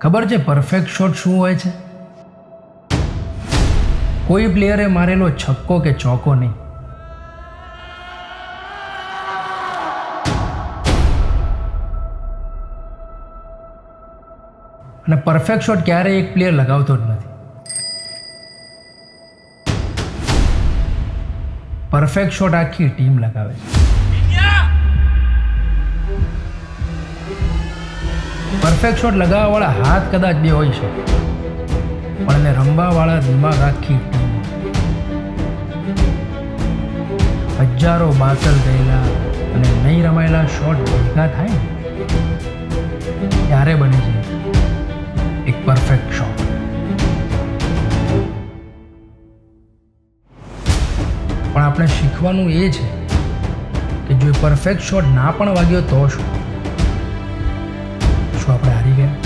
ખબર છે perfect shot શું હોય છે? કોઈ પ્લેયરે મારેલો છક્કો કે ચોકો નહીં. અને પરફેક્ટ શોટ ક્યારેય એક પ્લેયર લગાવતો જ નથી. પરફેક્ટ શોટ આખી ટીમ લગાવે છે. પરફેક્ટ શોટ લગાવવાવાળા હાથ કદાચ બે હોઈ શકે. પણ એને રમવાવાળા દિમાગ આખી હજારો બાતલ ગયેલા અને નહીં રમાયેલા શોટ ભેગા થાય ને, ત્યારે બને છે એક પરફેક્ટ શોટ પણ આપણે શીખવાનું એ છે કે જો પરફેક્ટ શોટ ના પણ વાગ્યો તો શું? શું આપણે હારી ગયા